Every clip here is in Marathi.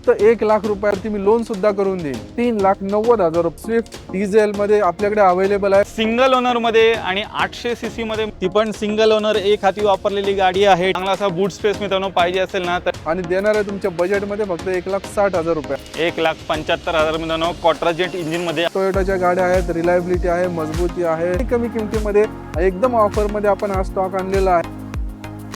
फक्त एक लाख रुपयावरती मी लोन सुद्धा करून देईन. तीन लाख नव्वद हजार स्विफ्ट डिझेल मध्ये आपल्याकडे अवेलेबल आहे. सिंगल ओनरमध्ये आणि आठशे सीसी मध्ये ती पण सिंगल ओनर एक हाती वापरलेली गाडी आहे. चांगला असा बूट स्पेस मित्रांनो पाहिजे असेल ना तर. आणि देणार आहे तुमच्या बजेटमध्ये फक्त एक लाख साठ हजार रुपये. एक लाख पंच्याहत्तर हजार मित्रांनो कॉट्राजेट इंजिनमध्ये. टोयोटाच्या गाड्या आहेत रिलायबिलिटी आहे मजबूती आहे. कमी किमतीमध्ये एकदम ऑफरमध्ये आपण हा स्टॉक आणलेला आहे.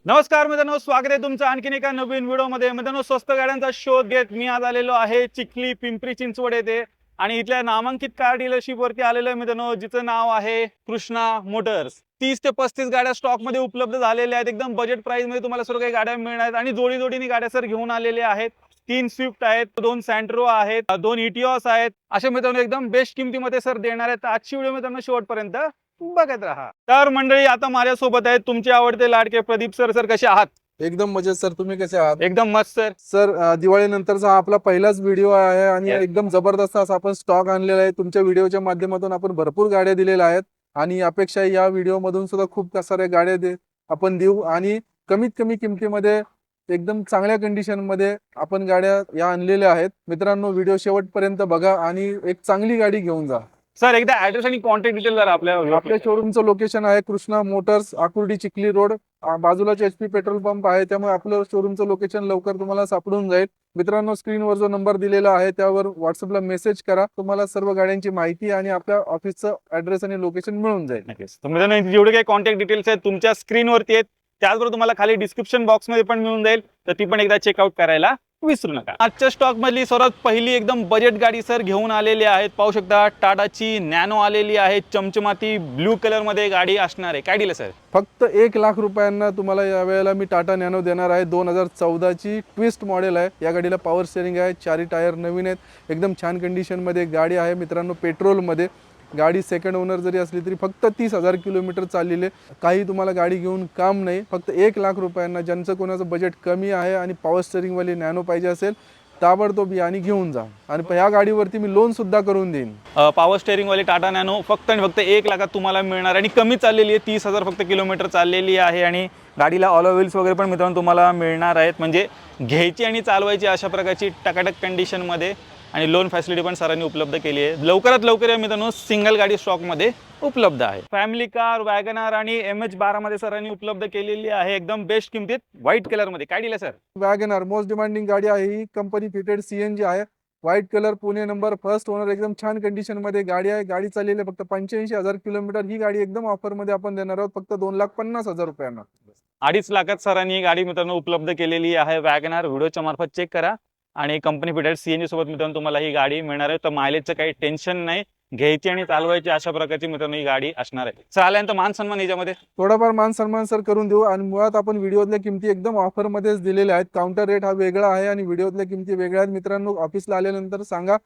नमस्कार मित्रांनो स्वागत आहे तुमचं आणखीन एका नवीन व्हिडिओमध्ये. मित्रांनो स्वस्त गाड्यांचा शोध घेत मी आज आलेलो आहे चिखली पिंपरी चिंचवड येथे. आणि इथल्या नामांकित कार डीलरशिप वरती आलेलो आहे मित्रांनो जिचं नाव आहे कृष्णा मोटर्स. तीस ते पस्तीस गाड्या स्टॉकमध्ये उपलब्ध झालेल्या आहेत. एकदम बजेट प्राइसमध्ये तुम्हाला सर्व काही गाड्या मिळणार आहेत. आणि जोडी जोडीने गाड्या सर घेऊन आलेल्या आहेत. तीन स्विफ्ट आहेत दोन सँट्रो आहेत दोन इटिओस आहेत. अशा मित्रांनो एकदम बेस्ट किमतीमध्ये सर देणार आहेत. आजची व्हिडिओ मित्रांनो शेवटपर्यंत बघत राहा. तर मंडळी आता माझ्यासोबत आहेत तुमचे आवडते लाडके प्रदीप सर. सर कसे आहात? एकदम मजेत सर. तुम्ही कसे आहात? एकदम मस्त सर. सर दिवाळीनंतरचा हा आपला पहिलाच व्हिडिओ आहे आणि Yes. एकदम जबरदस्त असा आपण स्टॉक आणलेला आहे. तुमच्या व्हिडिओच्या माध्यमातून आपण भरपूर गाड्या दिलेल्या आहेत आणि अपेक्षा आहे या व्हिडिओ मधून सुद्धा खूप साऱ्या गाड्या दे आपण देऊ आणि कमीत कमी किमतीमध्ये एकदम चांगल्या कंडिशनमध्ये आपण गाड्या या आणलेल्या आहेत. मित्रांनो व्हिडिओ शेवटपर्यंत बघा आणि एक चांगली गाडी घेऊन जा. सर एकदा ऍड्रेस आणि कॉन्टॅक्ट डिटेल जरा आपल्या आपल्या शोरूमचं लोकेशन आहे कृष्णा मोटर्स आकुर्डी चिखली रोड. बाजूलाच एच पी पेट्रोल पंप आहे त्यामुळे आपलं शोरूमचं लोकेशन लवकर तुम्हाला सापडून जाईल. मित्रांनो स्क्रीनवर जो नंबर दिलेला आहे त्यावर व्हॉट्सअपला मेसेज करा. तुम्हाला सर्व गाड्यांची माहिती आणि आपल्या ऑफिसचं ऍड्रेस आणि लोकेशन मिळून जाईल. मित्रांनो जेवढे काही कॉन्टॅक्ट डिटेल्स आहेत तुमच्या स्क्रीनवरती आहेत त्याचबरोबर तुम्हाला खाली डिस्क्रिप्शन बॉक्समध्ये पण मिळून जाईल. तर ती पण एकदा चेकआउट करायला. विसरू नका. आजच्या स्टॉक मधली सर्वात पहिली एकदम बजेट गाडी सर घेऊन आलेली आहेत. पाहू शकता टाटाची नॅनो आलेली आहे. चमचमाती ब्लू कलरमध्ये गाडी असणार आहे. काय दिलं सर फक्त एक लाख रुपयांना तुम्हाला या वेळेला मी टाटा नॅनो देणार आहे. दोन हजार चौदाची ट्विस्ट मॉडेल आहे. या गाडीला पॉवर स्टेरिंग आहे. चारी टायर नवीन आहेत. एकदम छान कंडिशनमध्ये गाडी आहे मित्रांनो पेट्रोलमध्ये गाडी सेकंड ओनर जरी असली तरी फक्त तीस हजार किलोमीटर चाललेले. काही तुम्हाला गाडी घेऊन काम नाही. फक्त एक लाख रुपयांना ज्यांचं कोणाचं बजेट कमी आहे आणि पॉवर स्टेरिंगवाली नॅनो पाहिजे असेल ताबडतोब या आणि घेऊन जा. आणि ह्या गाडीवरती मी लोन सुद्धा करून देईन. पॉवर स्टेअरिंग वाली टाटा नॅनो फक्त आणि फक्त एक लाखात तुम्हाला मिळणार आणि कमी चाललेली आहे. तीस हजार फक्त किलोमीटर चाललेली आहे आणि गाडीला ऑल व्हील्स वगैरे पण मित्रांनो तुम्हाला मिळणार आहेत. म्हणजे घ्यायची आणि चालवायची अशा प्रकारची टकाटक कंडिशनमध्ये आणि लोन फॅसिलिटी पण सरांनी उपलब्ध केली आहे. लवकरात लवकर या मित्रांनो सिंगल गाडी स्टॉकमध्ये उपलब्ध आहे. फॅमिली कार वॅगनार आणि एम एच बारामध्ये सरांनी उपलब्ध केलेली आहे. एकदम बेस्ट किमतीत व्हाईट कलरमध्ये काय दिलं सर वॅगनर मोस्ट डिमांडिंग गाडी आहे ही. कंपनी फिटेड सीएनजी आहे. White colour Pune number first owner एकदम छान कंडिशनमध्ये गाडी आहे. गाडी चाललेली आहे फक्त पंच्याऐंशी हजार किलोमीटर. ही गाडी एकदम ऑफरमध्ये आपण देणार आहोत. फक्त दोन लाख पन्नास हजार रुपयांना. अडीच लाखात सरांनी ही गाडी मित्रांनो उपलब्ध केलेली आहे. वॅगनार व्हिडिओच्या मार्फत चेक करा. आणि कंपनी फिटेड सीएनजी सोबत मित्रांनो तुम्हाला ही गाडी मिळणार आहे. तर मायलेजचं काही टेन्शन नाही. घ्यायची आणि चालवायची अशा प्रकारची मित्रांनो ही गाडी असणार आहे. सर आल्यानंतर मान सन्मान याच्यामध्ये. थोडाफार मान सन्मान सर करून देऊ. आणि मुळात आपण व्हिडिओतल्या किमती एकदम ऑफर मध्येच दिलेल्या आहेत. काउंटर रेट हा वेगळा आहे आणि व्हिडिओतल्या किमती वेगळ्या आहेत. मित्रांनो ऑफिसला आल्यानंतर सांगा.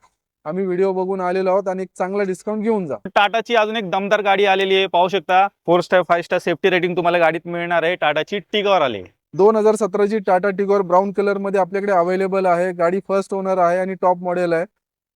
आम्ही व्हिडिओ बघून आलेलो आहोत आणि एक चांगला डिस्काउंट घेऊन जा. टाटाची अजून एक दमदार गाडी आलेली आहे. पाहू शकता. Four star five star safety rating तुम्हाला गाडीत मिळणार आहे. टाटाची टिगॉर आली. दोन हजार सतराची टाटा टिगोर ब्राऊन कलरमध्ये आपल्याकडे अवेलेबल आहे. गाडी फर्स्ट ओनर आहे आणि टॉप मॉडेल आहे.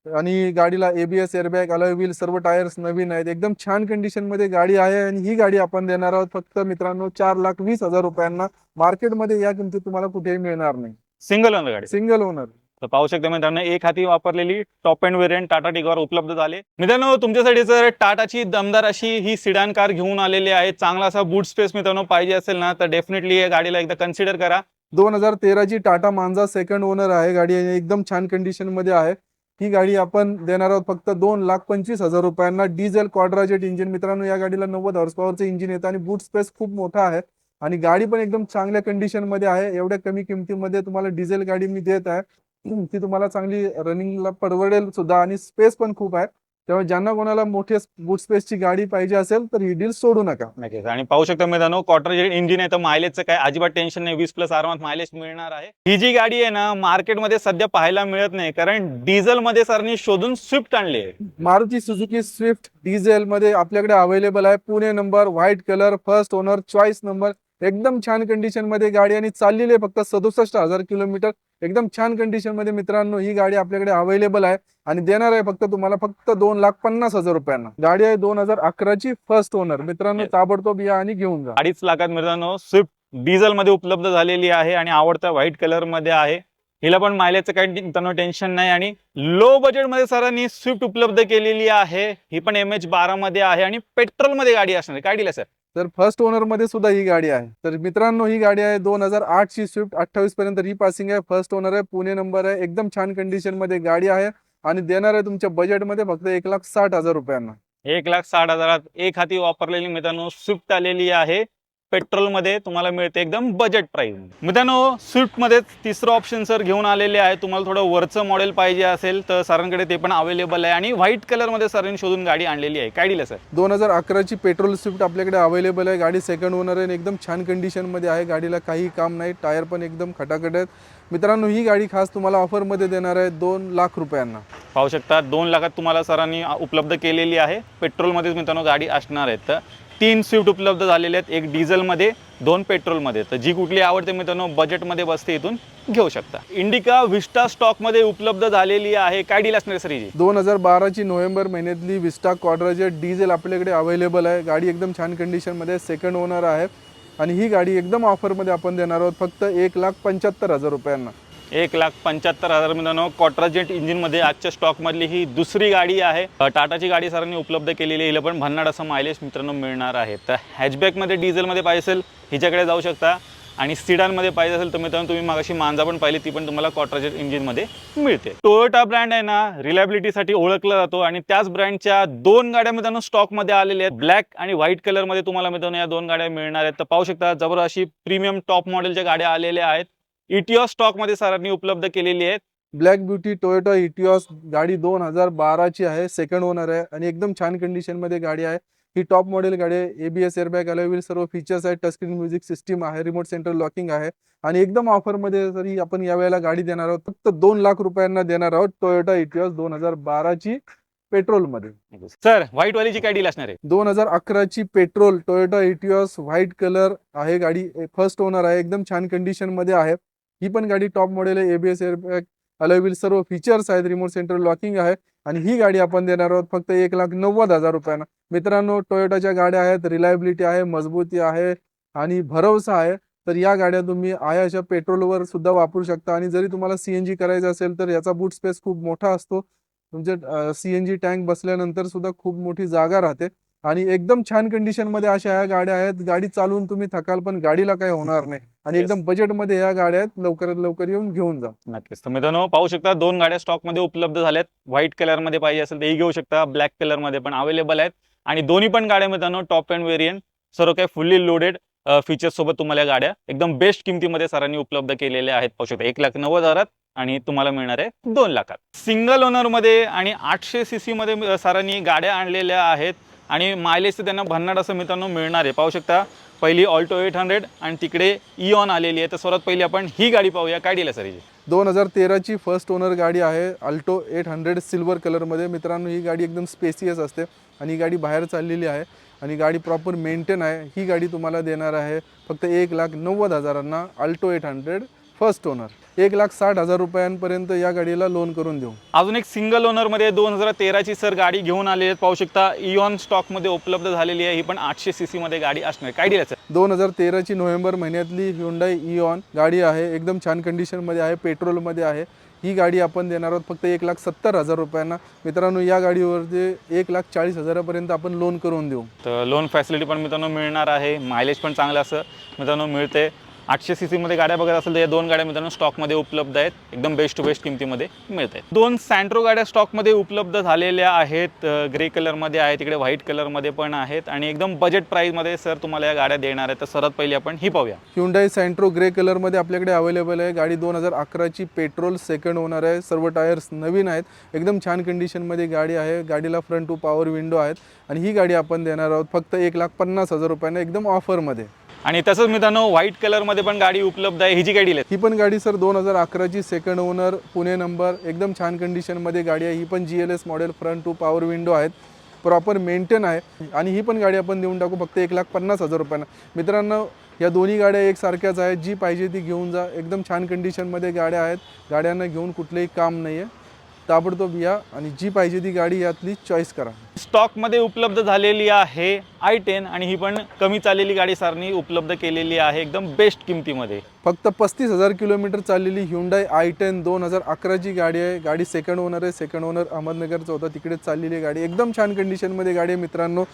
आणि गाडीला एबीएस एअरबॅग अलॉय व्हील सर्व टायर्स नवीन आहेत. एकदम छान कंडिशनमध्ये गाडी आहे आणि ही गाडी आपण देणार आहोत. फक्त मित्रांनो चार लाख वीस हजार रुपयांना मार्केटमध्ये या किमतीत तुम्हाला कुठेही मिळणार नाही. सिंगल ओनर गाडी. सिंगल ओनर तर पाहू शकता मित्रांनो एक हाती वापरलेली top and variant Tata Tigor उपलब्ध झाले. मित्रांनो तुमच्यासाठी जर टाटाची दमदार अशी ही सिडान कार घेऊन आलेली आहे चांगला असा बूट स्पेस मित्रांनो पाहिजे असेल ना तर डेफिनेटली या गाडीला एकदा कन्सिडर करा. दोन हजार तेराची टाटा मांजा सेकंड ओनर आहे गाडी एकदम छान कंडिशनमध्ये आहे. ही गाडी आपण देणार आहोत फक्त दोन लाख पंचवीस हजार रुपयांना. डिझेल क्वाड्राजेट इंजिन मित्रांनो या गाडीला नव्वद हॉर्स पॉवरचं इंजिन येतं आणि बूट स्पेस खूप मोठा आहे. आणि गाडी पण एकदम चांगल्या कंडिशनमध्ये आहे. एवढ्या कमी किमतीमध्ये तुम्हाला डिझेल गाडी मी देत आहे. ती तुम्हाला चांगली रनिंगला परवडेल सुद्धा आणि स्पेस पण खूप आहे. तेव्हा ज्यांना कोणाला मोठे बूट स्पेसची गाडी पाहिजे असेल तर ही डील सोडू नका. नक्कीच. आणि पाहू शकता मित्रांनो क्वार्टर जे इंजिन आहे तर मायलेजचं काय अजिबात टेन्शन नाही. वीस प्लस आरामात मायलेज मिळणार आहे. ही जी गाडी आहे ना मार्केटमध्ये सध्या पाहायला मिळत नाही. कारण डिझेल मध्ये सरनी शोधून स्विफ्ट आणली आहे. मारुती सुझुकी स्विफ्ट डिझेल मध्ये आपल्याकडे अवेलेबल आहे. Pune number white colour first owner choice number एकदम छान कंडिशनमध्ये गाडी आणि चाललेली आहे फक्त सदुसष्ट हजार किलोमीटर. एकदम छान कंडिशनमध्ये मित्रांनो ही गाडी आपल्याकडे अवेलेबल आहे आणि देणार आहे फक्त तुम्हाला फक्त दोन लाख पन्नास हजार रुपयांना. गाडी आहे दोन हजार अकराची फर्स्ट ओनर मित्रांनो. ताबडतोब या आणि घेऊन जा. अडीच लाखात मित्रांनो स्विफ्ट डिझेल मध्ये उपलब्ध झालेली आहे आणि आवडत्या व्हाईट कलरमध्ये आहे. हिला पण मायलेजचं काही मित्रांनो टेन्शन नाही आणि लो बजेटमध्ये सरांनी स्विफ्ट उपलब्ध केलेली आहे. ही पण एम एच बारा मध्ये आहे आणि पेट्रोलमध्ये गाडी असणार आहे. काय दिलं सर तर फर्स्ट ओनरमध्ये सुद्धा ही गाडी आहे. तर मित्रांनो ही गाडी आहे दोन हजार आठची स्विफ्ट अठ्ठावीस पर्यंत रिपासिंग आहे. फर्स्ट ओनर आहे पुणे नंबर आहे. एकदम छान कंडिशनमध्ये गाडी आहे आणि देणार आहे तुमच्या बजेटमध्ये फक्त एक लाख साठ हजार रुपयांना. एक लाख साठ हजारात एक हाती वापरलेली मित्रांनो स्विफ्ट आलेली आहे. पेट्रोलमध्ये तुम्हाला मिळते एकदम बजेट प्राइस मित्रांनो स्विफ्टमध्येच तिसरं ऑप्शन सर घेऊन आलेले आहे. तुम्हाला थोडं वरचं मॉडेल पाहिजे असेल तर सरांकडे ते पण अवेलेबल आहे. आणि व्हाईट कलरमध्ये सरांनी शोधून गाडी आणलेली आहे. काय सर दोन हजार अकराची पेट्रोल स्विफ्ट आपल्याकडे अवेलेबल आहे. गाडी सेकंड ओनर आहे एकदम छान कंडिशनमध्ये आहे. गाडीला काही काम नाही. टायर पण एकदम खटाखट आहेत. मित्रांनो ही गाडी खास तुम्हाला ऑफरमध्ये देणार आहे दोन लाख रुपयांना. पाहू शकता दोन लाखात तुम्हाला सरांनी उपलब्ध केलेली आहे. पेट्रोलमध्येच मित्रांनो गाडी असणार आहे. तर तीन स्विफ्ट उपलब्ध झालेले आहेत. एक डिझेलमध्ये दोन पेट्रोलमध्ये. तर जी कुठली आवडते मित्रांनो बजेटमध्ये बसते इथून घेऊ शकता. इंडिका विस्टा स्टॉकमध्ये उपलब्ध झालेली आहे. काय डील असणार सर हिची दोन हजार बाराची नोव्हेंबर महिन्यातली विस्टा क्वाड्राजेट डिझेल आपल्याकडे अवेलेबल आहे. गाडी एकदम छान कंडिशनमध्ये सेकंड ओनर आहे. आणि ही गाडी एकदम ऑफरमध्ये आपण देणार आहोत. फक्त एक लाख पंच्याहत्तर हजार रुपयांना. एक लाख पंच्याहत्तर हजार मित्रांनो कॉट्राजेट इंजिनमध्ये आजच्या स्टॉकमधली ही दुसरी गाडी आहे. टाटाची गाडी सरांनी उपलब्ध केलेली आहे. हिला पण भन्नाड असं मायलेज मित्रांनो मिळणार आहे. तर हॅचबॅकमध्ये डिझेलमध्ये पाहिजे असेल हिच्याकडे जाऊ शकता. आणि सिडानमध्ये पाहिजे असेल तर मित्रांनो तुम्ही मागाशी मांजा पण पाहिली ती पण तुम्हाला कॉट्राजेट इंजिनमध्ये मिळते. टोयोटा ब्रँड आहे ना रिलायबिलिटीसाठी ओळखला जातो. आणि त्याच ब्रँडच्या दोन गाड्या मित्रांनो स्टॉकमध्ये आलेल्या आहेत. ब्लॅक आणि व्हाईट कलरमध्ये तुम्हाला मित्रांनो या दोन गाड्या मिळणार आहेत. तर पाहू शकता जबर अशी प्रीमियम टॉप मॉडेलच्या गाड्या आलेल्या आहेत. इटिओ स्टॉकमध्ये सरांनी उपलब्ध केलेली आहेत. ब्लॅक ब्युटी टोयोटा इटिओस गाडी दोन हजार बाराची आहे सेकंड ओनर आहे आणि एकदम छान कंडिशनमध्ये गाडी आहे. ही टॉप मॉडेल गाडी आहे. एबीएस एअरबॅग अलॉय सर्व फीचर्स आहेत. टचस्क्रीन म्युझिक सिस्टीम आहे. रिमोट सेंटर लॉकिंग आहे. आणि एकदम ऑफरमध्ये तरी आपण यावेळेला गाडी देणार आहोत फक्त दोन लाख रुपयांना देणार आहोत टोयोटा इटिओस दोन हजार बाराची पेट्रोलमध्ये सर व्हाईट वालीची काय डील असणार आहे? दोन हजार अकराची petrol Toyota Etios white colour आहे गाडी. फर्स्ट ओनर आहे. एकदम छान कंडिशनमध्ये आहे. ही पण गाडी टॉप मॉडेल आहे. एबीएस एअरबॅग अलॉय सर्व फीचर्स आहेत. रिमोट सेंटर लॉकिंग आहे. आणि ही गाडी आपण देणार आहोत फक्त एक लाख नव्वद हजार रुपयांना. मित्रांनो टोयोटाच्या गाड्या आहेत. रिलायबिलिटी आहे मजबूती आहे आणि भरवसा आहे. तर या गाड्या तुम्ही आयाच्या पेट्रोलवर सुद्धा वापरू शकता. आणि जरी तुम्हाला सीएनजी करायचं असेल तर याचा बूट स्पेस खूप मोठा असतो. तुमच्या सीएनजी टँक बसल्यानंतर सुद्धा खूप मोठी जागा राहते. आणि एकदम छान कंडिशनमध्ये अशा ह्या गाड्या आहेत. गाडी चालवून तुम्ही थकाल पण गाडीला काही होणार नाही. आणि Yes. एकदम बजेटमध्ये ह्या गाड्या आहेत. लवकरात लवकर येऊन घेऊन जा. नक्कीच. तर मित्रांनो पाहू शकता दोन गाड्या स्टॉकमध्ये उपलब्ध झाल्यात. व्हाईट कलरमध्ये पाहिजे असेल तेही घेऊ शकता. ब्लॅक कलरमध्ये पण अवेलेबल आहेत. आणि दोन्ही पण गाड्या मित्रांनो टॉप अँड व्हेरियंट सर्व काही फुल्ली लोडेड फीचर्स सोबत तुम्हाला या गाड्या एकदम बेस्ट किमतीमध्ये सरांनी उपलब्ध केलेल्या आहेत. पाहू शकता एक लाख नव्वद हजारात आणि तुम्हाला मिळणार आहे दोन लाखात. सिंगल ओनरमध्ये आणि आठशे सी सीमध्ये अ, सरांनी गाड्या आणलेल्या आहेत. आणि मायलेज तर त्यांना भन्नाट असं मित्रांनो मिळणार आहे. पाहू शकता पहिली ऑल्टो एट हंड्रेड आणि तिकडे इऑन आलेली आहे. तर सर्वात पहिली आपण ही गाडी पाहूया. काय डिला सर हिची? दोन हजार तेराची फर्स्ट ओनर गाडी आहे अल्टो एट हंड्रेड सिल्वर कलरमध्ये मित्रांनो ही गाडी एकदम स्पेसियस असते आणि ही गाडी बाहेर चाललेली आहे आणि गाडी प्रॉपर मेंटेन आहे. ही गाडी तुम्हाला देणार आहे फक्त एक लाख नव्वद हजारांना Alto eight hundred first owner. एक लाख साठ हजार रुपयांपर्यंत या गाडीला लोन करून देऊ. अजून एक सिंगल ओनरमध्ये दोन हजार तेराची सर गाडी घेऊन आलेली आहेत. पाहू शकता इऑन स्टॉकमध्ये उपलब्ध झालेली आहे. ही पण आठशे सी सीमध्ये गाडी असणार. काय सर दोन हजार तेराची नोव्हेंबर महिन्यातली ह्युंडाई इऑन गाडी आहे. एकदम छान कंडिशनमध्ये आहे. पेट्रोलमध्ये आहे. ही गाडी आपण देणार आहोत फक्त एक लाख सत्तर हजार रुपयांना. मित्रांनो या गाडीवरती एक लाख चाळीस हजारापर्यंत आपण लोन करून देऊ. तर लोन फॅसिलिटी पण मित्रांनो मिळणार आहे. मायलेज पण चांगलं असं मित्रांनो मिळते आठशे सी सीमध्ये गाड्या बघत असेल तर या दोन गाड्या मित्रांनो स्टॉकमध्ये उपलब्ध आहेत. एकदम बेस्ट टू बेस्ट किमतीमध्ये मिळत आहेत. दोन सँट्रो गाड्या स्टॉकमध्ये उपलब्ध झालेल्या आहेत. ग्रे कलरमध्ये आहेत तिकडे व्हाईट कलरमध्ये पण आहेत. आणि एकदम बजेट प्राईजमध्ये सर तुम्हाला या गाड्या देणार आहेत. तर सर्वात पहिली आपण ही पाहूया. ह्युंडाई सँट्रो ग्रे कलरमध्ये आपल्याकडे अवेलेबल आहे. गाडी दोन हजार अकराची पेट्रोल सेकंड ओनर आहे. सर्व टायर्स नवीन आहेत. एकदम छान कंडिशनमध्ये गाडी आहे. गाडीला फ्रंट टू पॉवर विंडो आहेत. आणि ही गाडी आपण देणार आहोत फक्त एक लाख पन्नास हजार रुपयांना एकदम ऑफरमध्ये आणि तसंच मित्रांनो व्हाईट कलरमध्ये पण गाडी उपलब्ध आहे. ही जी गाडी ही पण गाडी सर दोन हजार अकराची सेकंड ओनर पुणे नंबर एकदम छान कंडिशनमध्ये गाडी आहे. ही पण G L S model front two power window आहेत. प्रॉपर मेंटेन आहे. आणि ही पण गाडी आपण देऊन टाकू फक्त एक लाख पन्नास हजार रुपयांना. मित्रांनो या दोन्ही गाड्या एकसारख्याच आहेत. जी पाहिजे ती घेऊन जा. एकदम छान कंडिशनमध्ये गाड्या आहेत. गाड्यांना घेऊन कुठलंही काम नाही आहे ताबडतोब या आणि जी पाहिजे ती गाडी यातली चॉईस करा. स्टॉकमध्ये उपलब्ध झालेली आहे आय टेन आणि ही पण कमी चाललेली गाडी सारणी उपलब्ध केलेली आहे एकदम बेस्ट किमतीमध्ये. फक्त पस्तीस हजार किलोमीटर चाललेली ह्युंडाई आय टेन दोन हजार अकराची गाडी आहे. गाडी सेकंड ओनर आहे. सेकंड ओनर अहमदनगरचं होतं. तिकडेच चाललेली गाडी. एकदम छान कंडिशनमध्ये गाडी आहे मित्रांनो.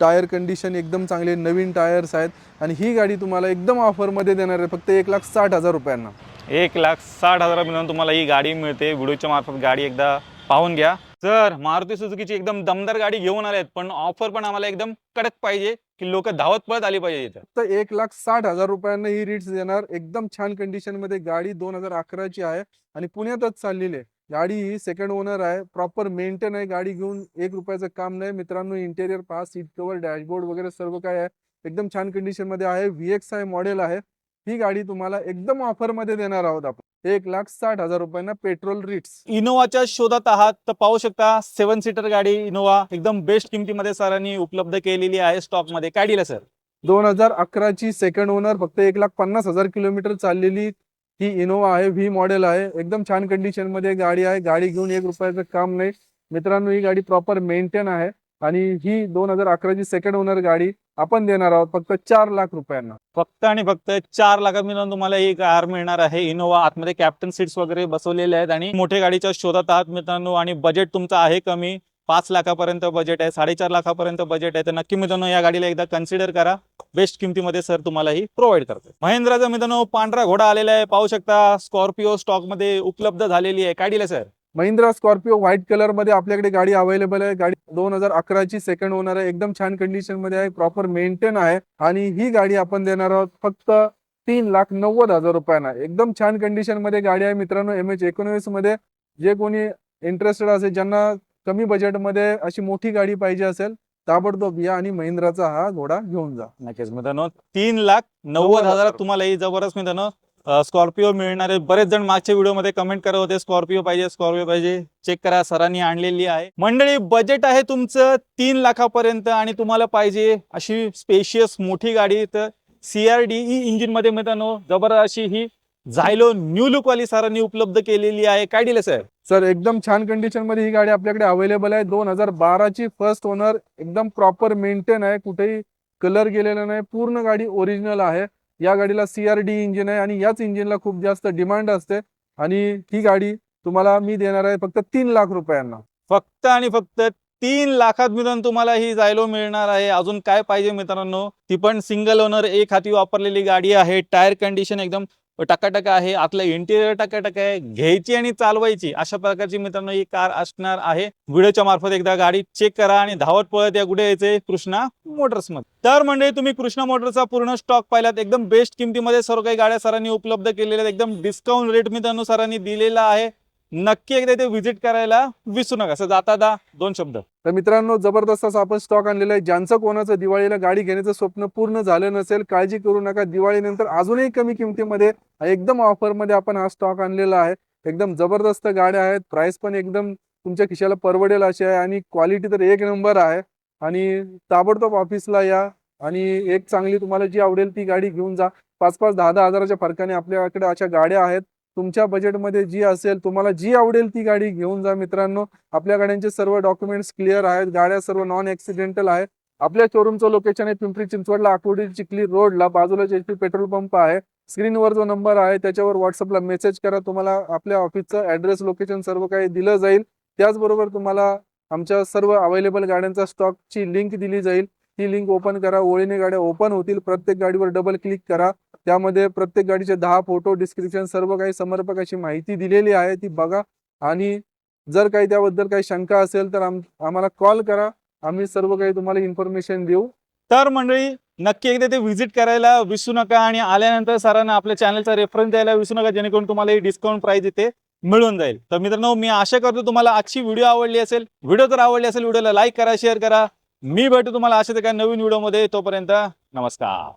टायर कंडिशन एकदम चांगले नवीन टायर्स आहेत. आणि ही गाडी तुम्हाला एकदम ऑफरमध्ये देणार आहे. फक्त एक लाख साठ हजार रुपयांना. एक लाख साठ हजारापर्यंत तुम्हाला ही गाडी मिळते. व्हिडिओच्या मार्फत गाडी एकदा पाहून घ्या. सर मारुती सुझुकीची एकदम दमदार गाडी घेऊन आलेत पण ऑफर पण आम्हाला एकदम कडक पाहिजे की लोक धावत पळत आली पाहिजे इथं. एक लाख साठ हजार रुपयांना ही रीट्स देणार. एकदम छान कंडिशनमध्ये गाडी दोन हजार अकराची आहे आणि पुण्यातच चाललेली आहे. गाडी ही सेकंड ओनर आहे. प्रॉपर मेंटेन आहे गाडी घेऊन. एक रुपयाचं काम नाही. मित्रांनो इंटेरियर पास सीट कव्हर डॅशबोर्ड वगैरे सर्व काय आहे. एकदम छान कंडिशनमध्ये आहे. व्ही एक्स आय मॉडेल आहे. ही गाडी तुम्हाला एकदम ऑफरमध्ये देणार आहोत आपण. एक लाख साठ हजार रुपयांना पेट्रोल रिट्स. इनोवाच्या शोधात आहात तर पाहू शकता सेवन सीटर गाडी इनोवा एकदम बेस्ट किमतीमध्ये सरांनी उपलब्ध केलेली आहे स्टॉकमध्ये काय दिलं सर दोन हजार अकराची सेकंड ओनर फक्त एक लाख पन्नास हजार किलोमीटर चाललेली ही इनोवा आहे व्ही मॉडेल आहे. एकदम छान कंडिशनमध्ये गाडी आहे. गाडी घेऊन एक रुपयाचं काम नाही. मित्रांनो ही गाडी प्रॉपर मेंटेन आहे. आणि ही दोन हजार अकराची सेकंड ओनर गाडी आपण देणार आहोत फक्त चार लाख रुपयांना. फक्त आणि फक्त चार लाखात मिळून तुम्हाला ही कार मिळणार आहे. इनोवा आतमध्ये कॅप्टन सीट्स वगैरे बसवलेले आहेत आणि मोठ्या गाडीच्या शोधात आहात मित्रांनो. आणि बजेट तुमचं आहे कमी. पाच लाखापर्यंत बजेट आहे साडेचार लाखापर्यंत बजेट आहे. तर नक्की मित्रांनो या गाडीला एकदा कन्सिडर करा. बेस्ट किमतीमध्ये सर तुम्हाला ही प्रोव्हाइड करते. महिंद्राचा मित्रांनो पांढरा घोडा आलेला आहे. पाहू शकता स्कॉर्पिओ स्टॉकमध्ये उपलब्ध झालेली आहे. काय दिलं सर महिंद्रा स्कॉर्पिओ व्हाईट कलरमध्ये आपल्याकडे गाडी अवेलेबल आहे. गाडी दोन हजार अकराची सेकंड ओनर आहे. एकदम छान कंडिशनमध्ये आहे. प्रॉपर मेंटेन आहे. आणि ही गाडी आपण देणार आहोत फक्त तीन लाख नव्वद हजार रुपयांना. एकदम छान कंडिशनमध्ये गाडी आहे. मित्रांनो एम एच एकोणवीसमध्ये जे कोणी इंटरेस्टेड असेल ज्यांना कमी बजेटमध्ये अशी मोठी गाडी पाहिजे असेल ताबडतोब या आणि महिंद्राचा हा घोडा घेऊन जा. नक्कीच मित्रांनो तीन लाख नव्वद हजारात तुम्हाला ही जबरदस्त मित्रांनो स्कॉर्पिओ मिळणारे बरेच जण मागच्या व्हिडिओमध्ये कमेंट करत होते. स्कॉर्पिओ पाहिजे स्कॉर्पिओ पाहिजे. चेक करा सरांनी आणलेली आहे. मंडळी बजेट आहे तुमचं तीन लाखापर्यंत आणि तुम्हाला पाहिजे अशी स्पेशियस मोठी गाडी. तर सीआरडीई इंजिनमध्ये मित्रांनो जबर अशी ही झायलो न्यू लुक वाली सरांनी उपलब्ध केलेली आहे. काय दिलं सर सर एकदम छान कंडिशनमध्ये ही गाडी आपल्याकडे अवेलेबल आहे. दोन हजार बाराची फर्स्ट ओनर एकदम प्रॉपर मेंटेन आहे. कुठेही कलर गेलेला नाही. पूर्ण गाडी ओरिजिनल आहे. या गाडीला सी आर डी इंजिन आहे आणि याच इंजिनला खूप जास्त डिमांड असते. आणि ही गाडी तुम्हाला मी देणार आहे फक्त तीन लाख रुपयांना. फक्त आणि फक्त तीन लाखात मित्रांनो तुम्हाला ही जायलो मिळणार आहे. अजून काय पाहिजे मित्रांनो? ती पण सिंगल ओनर एक हाती वापरलेली गाडी आहे. टायर कंडिशन एकदम टकाटक आहे आपलं इंटेरियर टकाटक आहे घ्यायची आणि चालवायची अशा प्रकारची मित्रांनो ही कार असणार आहे. व्हिडिओच्या मार्फत एकदा गाडी चेक करा आणि धावत पळत या कुठे यायचे कृष्णा मोटर्समध्ये. तर म्हणजे तुम्ही कृष्णा मोटरचा पूर्ण स्टॉक पाहिलात. एकदम बेस्ट किमतीमध्ये सर्व काही गाड्या सरांनी उपलब्ध केलेल्या आहेत. एकदम डिस्काउंट रेट मित्रांनो सरांनी दिलेला आहे. नक्की एकदा इथे व्हिजिट करायला विसरू नका. असं जाता दा दोन शब्द. तर मित्रांनो जबरदस्त असा आपण स्टॉक आणलेला आहे. ज्यांचं कोणाचं दिवाळीला गाडी घेण्याचं स्वप्न पूर्ण झालं नसेल काळजी करू नका. दिवाळीनंतर अजूनही कमी किमतीमध्ये एकदम ऑफरमध्ये आपण हा स्टॉक आणलेला आहे. एकदम जबरदस्त गाड्या आहेत. प्राइस पण एकदम तुमच्या खिशाला परवडेल अशी आहे. आणि क्वालिटी तर एक नंबर आहे. आणि ताबडतोब ऑफिसला या. आणि एक चांगली तुम्हाला जी आवडेल ती गाडी घेऊन जा. पाच पाच दहा दहा हजाराच्या फरकाने आपल्याकडे अशा गाड्या आहेत. तुमच्या बजेटमध्ये जी असेल तुम्हाला जी आवडेल ती गाडी घेऊन जा मित्रांनो. आपल्या गाड्यांचे सर्व डॉक्युमेंट्स क्लिअर आहेत. गाड्या सर्व नॉन ऍक्सिडेंटल आहेत. आपल्या शोरूमचं लोकेशन आहे पिंपरी चिंचवडला आकुर्डी चिखली रोडला. बाजूला एच पी पेट्रोल पंप आहे. स्क्रीनवर जो नंबर आहे त्याच्यावर व्हॉट्सअपला मेसेज करा. तुम्हाला आपल्या ऑफिसचं ऍड्रेस लोकेशन सर्व काही दिलं जाईल. त्याचबरोबर तुम्हाला आमच्या सर्व अवेलेबल गाड्यांचा स्टॉकची लिंक दिली जाईल. ती लिंक ओपन करा. ओळीने गाड्या ओपन होतील. प्रत्येक गाडीवर डबल क्लिक करा. त्यामध्ये प्रत्येक गाडीचे दहा फोटो डिस्क्रिप्शन सर्व काही समर्पक अशी माहिती दिलेली आहे ती बघा. आणि जर काही त्याबद्दल काही शंका असेल तर आम आम्हाला कॉल करा. आम्ही सर्व काही तुम्हाला इन्फॉर्मेशन देऊ. तर मंडळी नक्की एकदा ते व्हिजिट करायला विसरू नका आणि आल्यानंतर सरांना आपल्या चॅनलचा रेफरन्स द्यायला विसरू नका जेणेकरून तुम्हाला ही डिस्काउंट प्राइस इथे मिळून जाईल. तर मित्रांनो मी आशा करतो तुम्हाला आजची व्हिडिओ आवडली असेल. व्हिडिओ जर आवडली असेल व्हिडिओला लाईक करा शेअर करा. मी भेटू तुम्हाला अशा एका नवीन व्हिडिओमध्ये तोपर्यंत नमस्कार.